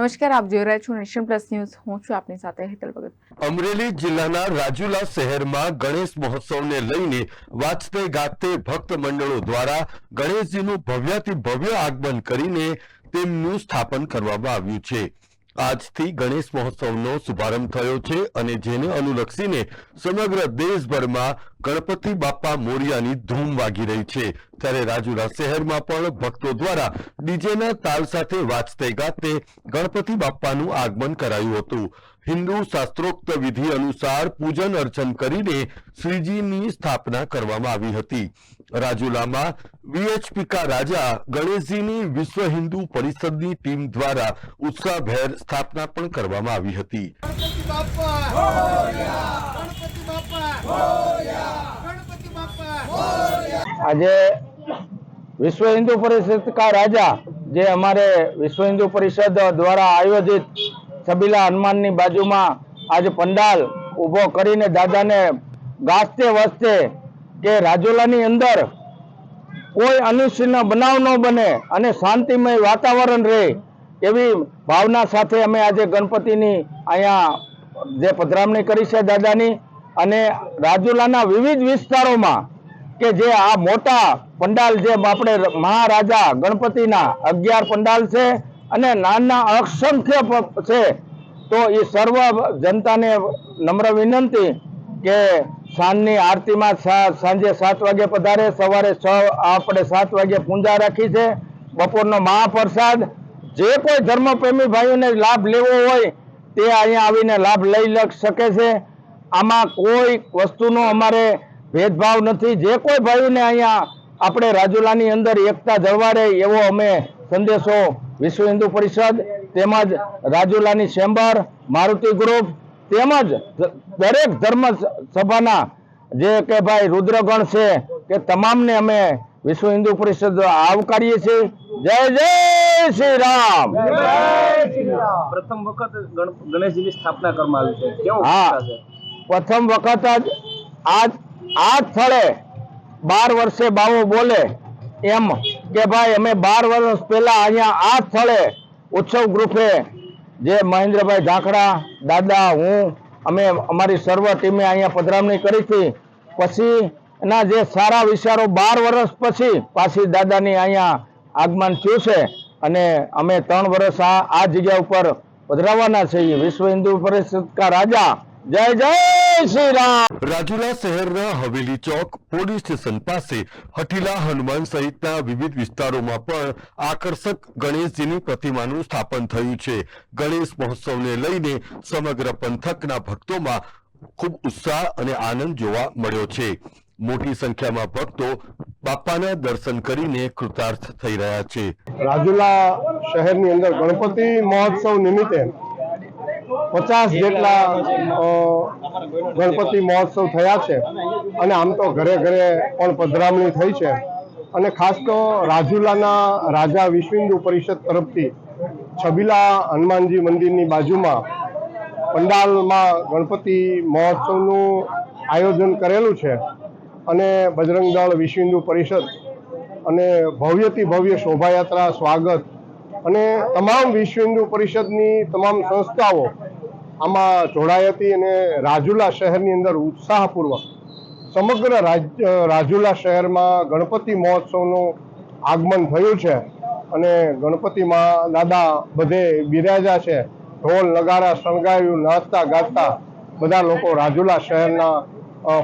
નમસ્કાર, આપ જોઈ રહ્યા છો નેશન પ્લસ ન્યૂઝ. હું છું આપની સાથે હેતલ ભગત. અમરેલી જિલ્લાના રાજુલા શહેરમાં ગણેશ મહોત્સવને લઈને વાજતે ગાતે ભક્ત મંડળો દ્વારા ગણેશજીનું ભવ્યાતિ ભવ્ય આગમન કરીને તેમનું સ્થાપન કરવામાં આવ્યું છે. આજથી ગણેશ મહોત્સવનો શુભારંભ થયો છે અને જેને અનુલક્ષીને સમગ્ર દેશભરમાં ગણપતિ બાપા મોરિયાની ધૂમ વાગી રહી છે. ત્યારે રાજુલા શહેરમાં પણ ભક્તો દ્વારા ડીજેના તાલ સાથે વાજતે ગાતે ગણપતિ બાપાનું આગમન કરાયું હતું. હિન્દુ શાસ્ત્રોક્ત વિધિ અનુસાર પૂજન અર્ચન કરીને શ્રીજીની સ્થાપના કરવામાં આવી હતી. રાજુલામાં વીએચપીકા રાજા ગણેશજીની વિશ્વ હિન્દુ પરિષદની ટીમ દ્વારા ઉત્સાહભેર સ્થાપના પણ કરવામાં આવી હતી. ગણપતિ બાપ્પા ગણપતિ બાપ્પા ગણપતિ બાપ્પા આજે વિશ્વ હિન્દુ પરિષદ કા રાજા જે અમારે વિશ્વ હિન્દુ પરિષદ દ્વારા આયોજિત છબીલા હનુમાનની બાજુમાં આજે પંડાલ ઊભો કરીને દાદાને ગાજતે વસતે કે રાજુલાની અંદર કોઈ અનિશ્ચિતનો બનાવ ન બને અને શાંતિમય વાતાવરણ રહે એવી ભાવના સાથે અમે આજે ગણપતિની અહીંયા જે પધરામણી કરી છે દાદાની અને રાજુલાના વિવિધ વિસ્તારોમાં કે જે આ મોટા પંડાલ જે આપણે મહારાજા ગણપતિના અગિયાર પંડાલ છે અને નાના અસંખ્ય છે, તો એ સર્વ જનતાને નમ્ર વિનંતી કે સાંજની આરતીમાં સાંજે સાત વાગે પધારે, સવારે છ, આપણે સાત વાગે પૂજા રાખી છે, બપોરનો મહાપ્રસાદ. જે કોઈ ધર્મપ્રેમી ભાઈઓને લાભ લેવો હોય, તે અહીંયા આવીને લાભ લઈ શકે છે. આમાં કોઈ વસ્તુનો અમારે ભેદભાવ નથી. જે કોઈ ભાઈઓને અહીંયા આપણે રાજુલાની અંદર એકતા જળવાડે, એવો અમે સંદેશો વિશ્વ હિન્દુ પરિષદ તેમજ રાજુલાની ચેમ્બર મારુતિ ગ્રુપ તેમજ દરેક ધર્મ સભાના જે કે ભાઈ રુદ્રગણ છે કે તમામને અમે વિશ્વ હિન્દુ પરિષદ આવકારીએ છીએ. જય જય શ્રી રામ. પ્રથમ વખત ગણ- ગણેશજીની સ્થાપના કરવામાં આવી છે. હા. પ્રથમ વખત જ આ આ સ્થળે બાર વર્ષે બાવો બોલે એમ કે ભાઈ, અમે બાર વર્ષ પહેલા અહીંયા આ સ્થળે ઉત્સવ ગ્રુપે જે મહેન્દ્રભાઈ ઝાકડા દાદા, હું, અમે અમારી સર્વ ટીમે અહીંયા પધરામણી કરી હતી. પછી એના જે સારા વિચારો બાર વર્ષ પછી પાછી દાદાની અહીંયા આગમન થયું છે. અને અમે ત્રણ વર્ષ આ આ જગ્યા ઉપર પધરાવવાના છીએ. વિશ્વ હિન્દુ પરિષદ કા રાજા. જય જય! શ્રી રામ. રાજુલા શહેરના હવેલી ચોક પોલીસ સ્ટેશન પાસે હટીલા હનુમાન સહિતના વિવિધ વિસ્તારોમાં પણ આકર્ષક ગણેશજીની પ્રતિમાનું સ્થાપન થયું છે. ગણેશ મહોત્સવને લઈને સમગ્ર પંથકના ભક્તોમાં ખૂબ ઉત્સાહ અને આનંદ જોવા મળ્યો છે. મોટી સંખ્યામાં ભક્તો બાપાના દર્શન કરીને કૃતાર્થ થઈ રહ્યા છે. રાજુલા શહેરની અંદર ગણપતિ મહોત્સવ નિમિત્તે પચાસ જેટલા ગણપતિ મહોત્સવ થયા છે. અને આમ તો ઘરે ઘરે પણ પધરામણી થઈ છે. અને ખાસ તો રાજુલાના રાજા વિશ્વ હિન્દુ પરિષદ તરફથી છબીલા હનુમાનજી મંદિરની બાજુમાં પંડાલમાં ગણપતિ મહોત્સવનું આયોજન કરેલું છે. અને બજરંગ દળ વિશ્વ હિન્દુ પરિષદ અને ભવ્યથી ભવ્ય શોભાયાત્રા સ્વાગત અને તમામ વિશ્વ હિન્દુ પરિષદની તમામ સંસ્થાઓ આમાં જોડાઈ હતી અને રાજુલા શહેરની અંદર ઉત્સાહપૂર્વક સમગ્ર રાજ્ય રાજુલા શહેરમાં ગણપતિ મહોત્સવનું આગમન થયું છે અને ગણપતિમાં દાદા બધે બિરાજા છે. ઢોલ, નગારા, શણગાર્યું, નાચતા, ગાતા બધા લોકો રાજુલા શહેરના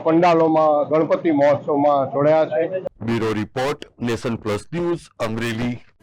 પંડાલોમાં ગણપતિ મહોત્સવમાં જોડાયા છે. Bureau report nation plus news, Amreli.